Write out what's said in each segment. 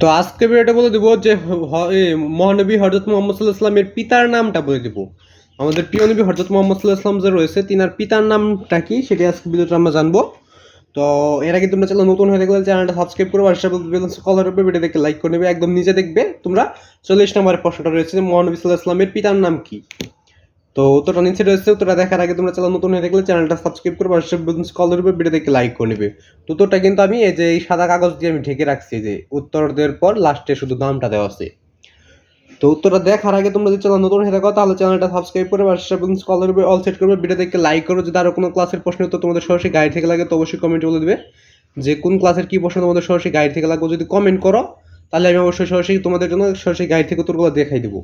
তো আজকে ভিডিওটা বলে দেবো যে মহানবী হজরত মোহাম্মদ সাল্লাহ ইসলামের পিতার নামটা বলে দেবো। আমাদের প্রিয় নবী হজরত মোহাম্মদ সাল্লাহ ইসলাম যে রয়েছে, তিনার পিতার নামটা কি সেটি আজকে ভিডিওটা আমরা জানব। তো এর আগে তোমরা চ্যানেল নতুন হয়ে থাকলে চ্যানেলটা সাবস্ক্রাইব করবে আর কলার উপরে ভিডিও দেখে লাইক করে নেবে। একদম নিজে দেখবে তোমরা। চল্লিশ নম্বরের প্রশ্নটা রয়েছে মহানবী সাল্লাহ ইসলামের পিতার নাম কি? তো উত্তরটা নিচে রয়েছে, উত্তরটা দেখার আগে তোমরা চ্যানেল নতুন হয়ে থাকলে চ্যানেলটা সাবস্ক্রাইব করবে, আর কলার উপরে ভিডিও দেখে লাইক করে নেবে। তো উত্তরটা কিন্তু আমি এই যে এই সাদা কাগজ দিয়ে আমি ঢেকে রাখছি যে উত্তর দেওয়ার পর লাস্টে শুধু নামটা দেওয়া আছে। তো উত্তরটা দেখার আগে তোমরা যদি চ্যানেল নতুন হয়ে থাকো, তাহলে চ্যানেলটা সাবস্ক্রাইব করে আর কলার উপরে অল সেট করবে ভিডিও দেখে লাইক করো যদি আরও কোনো ক্লাসের প্রশ্ন উত্তর তোমাদের সরাসরি গাইড থেকে লাগে, তো অবশ্যই কমেন্ট বলে দেবে যে কোন ক্লাসের কী প্রশ্ন তোমাদের সরাসরি গাইড থেকে লাগবে। যদি কমেন্ট করো, তাহলে আমি অবশ্যই সরাসরি তোমাদের জন্য সরাসরি গাইড থেকে উত্তরগুলো দেখাই দেবো।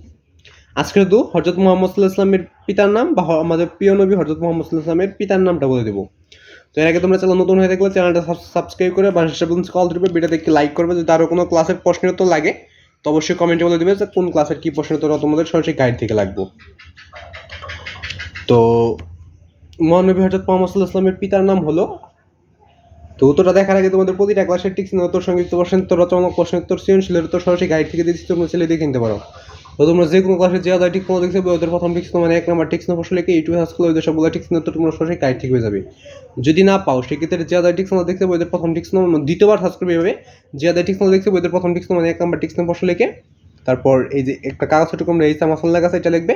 আজকে শুধু হজরত মোহাম্মদ সাল্লাহ ইসলামের পিতার নাম বা আমাদের প্রিয় নবী হজরত মোহাম্মদ সাল্লাহ ইসলামের পিতার নামটা বলে দেবো। তো এর আগে তোমরা চ্যানেল নতুন হয়ে থাকলে চ্যানেলটা সাবস্ক্রাইব করে বা কল দেবে ভিডিও দেখে লাইক করবে। যদি আরও কোনো ক্লাসের প্রশ্ন তো লাগে, তো অবশ্যই কমেন্টে বলে দেবে যে কোন ক্লাসের কী প্রশ্ন উত্তর তোমাদের সরাসরি গাইড থেকে লাগবো। তো মহানবী হজরত মোহাম্মদ সাল্লাহ ইসলামের পিতার নাম হলো, তো উত্তরটা দেখার আগে তোমাদের প্রতিটা ক্লাসের টিক্স উত্তর সংযুক্ত প্রশ্ন উত্তর রচনা প্রশ্ন উত্তর, সৃজনশীলের উত্তর সরাসরি গাইড থেকে দিচ্ছি তোমরা ছেলে দেখে নিতে পারো। তো তোমরা যে কোনো ক্লাসে যে আদায় টিক্স দেখছে ওদের প্রথম টিক্স মানে এক নম্বর টিক্স প্রশ্ন লিখে ইউটিউব হাস করলে ওদের সবগুলো টিক্স উত্তর তোমরা সরাসরি গাইড থেকে পেয়ে যাবে। যদি না পাও, সেক্ষেত্রে যে আদায় টিক্স দেখছে ওদের প্রথম টিক্স দ্বিতীয়বার সার্চ করবে এভাবে। যে আদায় টিক্স দেখছে ওদের প্রথম টিক্স মানে এক নম্বর টিক্স প্রশ্ন লিখে তারপর এই যে একটা কাগজ ছোটো তোমরা এই মাসাল্লা গাছ এটা লিখবে।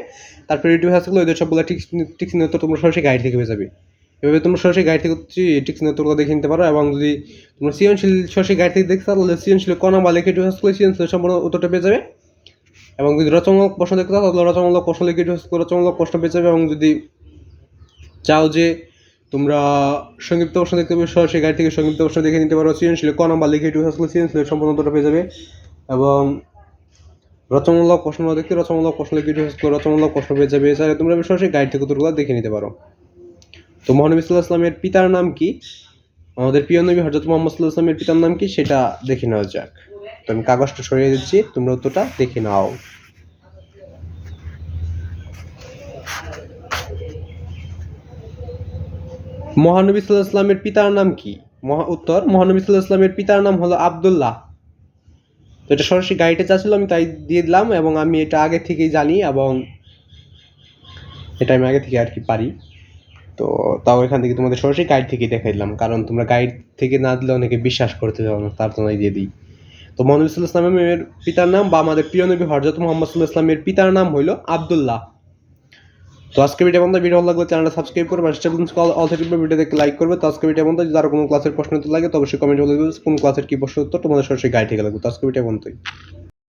তারপর ইউটিউব হাস করলে ওদের সবগুলো টিক্স টিক্স উত্তর তোমরা সরাসরি গাইড থেকে পেয়ে যাবে। এভাবে তোমরা সরাসরি গাইড থেকে টিক্স উত্তরগুলো দেখে নিতে পারো এবং যদি তোমরা সৃজনশীল, সরাসরি গাইড থেকে দেখতে তাহলে সৃজনশীল কোন বা লিখে হাস করলে সৃজনশীল সম্পূর্ণ উত্তরটা পেয়ে যাবে। এবং যদি রচনামূলক প্রশ্ন দেখতে চাও, তাহলে রচনামূলক প্রশ্ন লিখে রচনামূলক প্রশ্ন পেয়ে যাবে এবং যদি চাও যে তোমরা সংক্ষিপ্ত প্রশ্ন দেখতে পাবে, সরাসরি গাইড থেকে সংক্ষিপ্ত প্রশ্ন দেখে নিতে পারো। সৃজনশীল ক নাম্বার লিখে ইউটিউব হাস করলে সৃজনশীল সম্পূর্ণ উত্তরটা পেয়ে যাবে। এবং রচনামূলক প্রশ্ন দেখতে রচনামূলক প্রশ্ন লিখে ইউটিউব হাস করলে রচনামূলক প্রশ্ন পেয়ে যাবে। এছাড়া তোমরা সরাসরি গাইড থেকে উত্তরগুলো দেখে নিতে পারো। তো মহানবী সাল্লাহ আসলামের পিতার নাম কি? আমাদের প্রিয় নবী হজরত মোহাম্মদ সাল্লাহ আসলামের পিতার নাম কি? সেটা দেখে নেওয়া যাক। তো আমি কাগজটা সরিয়ে দিচ্ছি, তোমরা উত্তরটা দেখে নাও। মহানবী সাল্লাহ আসলামের পিতার নাম কি? মহা, উত্তর, মহানবী সাল্লাহ আসলামের পিতার নাম হলো আবদুল্লাহ। তো এটা সরাসরি গাড়িতে চাচ্ছিল, আমি তাই দিয়ে দিলাম এবং আমি এটা আগে থেকেই জানি এবং এটা আমি আগে থেকে আর কি পারি। তো তাও এখান থেকে তোমাদের সরাসরি গাইড থেকে দেখাই দিলাম, কারণ তোমরা গাইড থেকে না দিলে অনেকে বিশ্বাস করতে যাও না, তার জন্য দিয়ে দিই। তো মনুল ইসলামের পিতার নাম বা আমাদের প্রিয় নবী হরজত মোহাম্মদ ইসলামের পিতার নাম হইল আবদুল্লাহ। তো আজকে ভিডিও বন্ধ ভিডিও ভালো লাগলে চ্যানেলটা সাবস্ক্রাইব করবে আর কল অল থেকে ভিডিও দেখে লাইক করবে তো আজকে ভিডিও বন্ধ, যদি আরও কোনো ক্লাসের প্রশ্ন উত্তর লাগে তো অবশ্যই কমেন্ট বলে দেবে কোন ক্লাসের কি প্রশ্ন উত্তর, তোমাদের সরাসরি গাইড থেকে লাগবে তো আজকে ভিডিও বন্ধই।